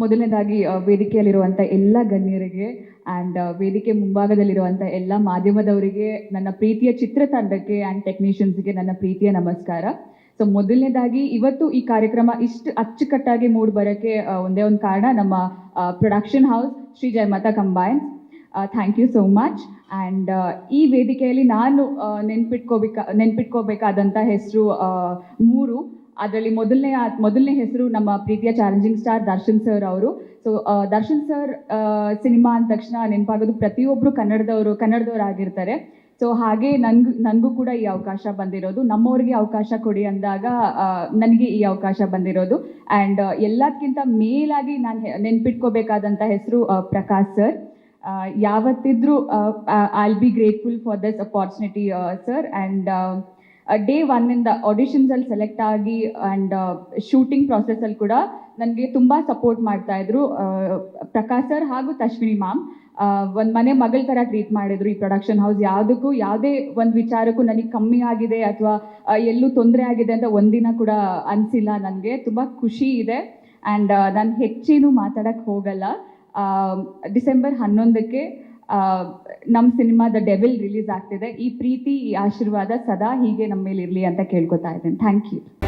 ಮೊದಲನೇದಾಗಿ ವೇದಿಕೆಯಲ್ಲಿರುವಂಥ ಎಲ್ಲ ಗಣ್ಯರಿಗೆ ಆ್ಯಂಡ್ ವೇದಿಕೆ ಮುಂಭಾಗದಲ್ಲಿರುವಂಥ ಎಲ್ಲ ಮಾಧ್ಯಮದವರಿಗೆ ನನ್ನ ಪ್ರೀತಿಯ ಚಿತ್ರತಂಡಕ್ಕೆ ಆ್ಯಂಡ್ ಟೆಕ್ನಿಷಿಯನ್ಸ್ಗೆ ನನ್ನ ಪ್ರೀತಿಯ ನಮಸ್ಕಾರ. ಸೊ ಮೊದಲನೇದಾಗಿ, ಇವತ್ತು ಈ ಕಾರ್ಯಕ್ರಮ ಇಷ್ಟು ಅಚ್ಚುಕಟ್ಟಾಗಿ ಮೂಡಿ ಬರೋಕ್ಕೆ ಒಂದೇ ಒಂದು ಕಾರಣ ನಮ್ಮ production house Shri Jayamata combines thank you so much and ಈ ವೇದಿಕೆಯಲ್ಲಿ ನಾನು ನೆನ್ಪಿಟ್ಕೋಬೇಕಾ ನೆನ್ಪಿಟ್ಕೋಬೇಕಾದಂಥ ಹೆಸರು ಮೂರು. ಅದರಲ್ಲಿ ಮೊದಲನೇ ಮೊದಲನೇ ಹೆಸರು ನಮ್ಮ ಪ್ರೀತಿಯ ಚಾಲೆಂಜಿಂಗ್ ಸ್ಟಾರ್ ದರ್ಶನ್ ಸರ್ ಅವರು. ಸೊ ದರ್ಶನ್ ಸರ್ ಸಿನಿಮಾ ಅಂದ ತಕ್ಷಣ ನೆನಪಾಗೋದು ಪ್ರತಿಯೊಬ್ಬರು ಕನ್ನಡದವರು ಕನ್ನಡದವರು ಆಗಿರ್ತಾರೆ. ಸೊ ಹಾಗೆ ನನ್ಗೂ ನನಗೂ ಕೂಡ ಈ ಅವಕಾಶ ಬಂದಿರೋದು. ನಮ್ಮವ್ರಿಗೆ ಅವಕಾಶ ಕೊಡಿ ಅಂದಾಗ ನನಗೆ ಈ ಅವಕಾಶ ಬಂದಿರೋದು. ಆ್ಯಂಡ್ ಎಲ್ಲದಕ್ಕಿಂತ ಮೇಲಾಗಿ ನಾನು ನೆನ್ಪಿಟ್ಕೋಬೇಕಾದಂಥ ಹೆಸರು ಪ್ರಕಾಶ್ ಸರ್. ಯಾವತ್ತಿದ್ರೂ I'll be grateful for this opportunity sir and day ಒನ್ನಿಂದ ಆಡಿಷನ್ಸಲ್ಲಿ ಸೆಲೆಕ್ಟ್ ಆಗಿ ಆ್ಯಂಡ್ ಶೂಟಿಂಗ್ ಪ್ರಾಸೆಸಲ್ಲಿ ಕೂಡ ನನಗೆ ತುಂಬ ಸಪೋರ್ಟ್ ಮಾಡ್ತಾ ಇದ್ರು. ಪ್ರಕಾಶ್ ಸರ್ ಹಾಗೂ ತಶ್ವಿನಿ ಮ್ಯಾಮ್ ಒಂದು ಮನೆ ಮಗಳ ಥರ ಟ್ರೀಟ್ ಮಾಡಿದ್ರು ಈ ಪ್ರೊಡಕ್ಷನ್ ಹೌಸ್ ಯಾವುದಕ್ಕೂ ಯಾವುದೇ ಒಂದು ವಿಚಾರಕ್ಕೂ ನನಗೆ ಕಮ್ಮಿ ಆಗಿದೆ ಅಥವಾ ಎಲ್ಲೂ ತೊಂದರೆ ಆಗಿದೆ ಅಂತ ಒಂದಿನ ಕೂಡ ಅನಿಸಿಲ್ಲ ನನಗೆ. ತುಂಬ ಖುಷಿ ಇದೆ. ಆ್ಯಂಡ್ ನಾನು ಹೆಚ್ಚೇನು ಮಾತಾಡೋಕ್ಕೆ ಹೋಗಲ್ಲ. ಡಿಸೆಂಬರ್ ಹನ್ನೊಂದಕ್ಕೆ ನಮ್ಮ ಸಿನಿಮಾ ದ ಡೆವಿಲ್ ರಿಲೀಸ್ ಆಗ್ತಿದೆ. ಈ ಪ್ರೀತಿ, ಈ ಆಶೀರ್ವಾದ ಸದಾ ಹೀಗೆ ನಮ್ಮ ಮೇಲೆ ಇರಲಿ ಅಂತ ಕೇಳ್ಕೊತಾ ಇದ್ದೇನೆ. Thank you.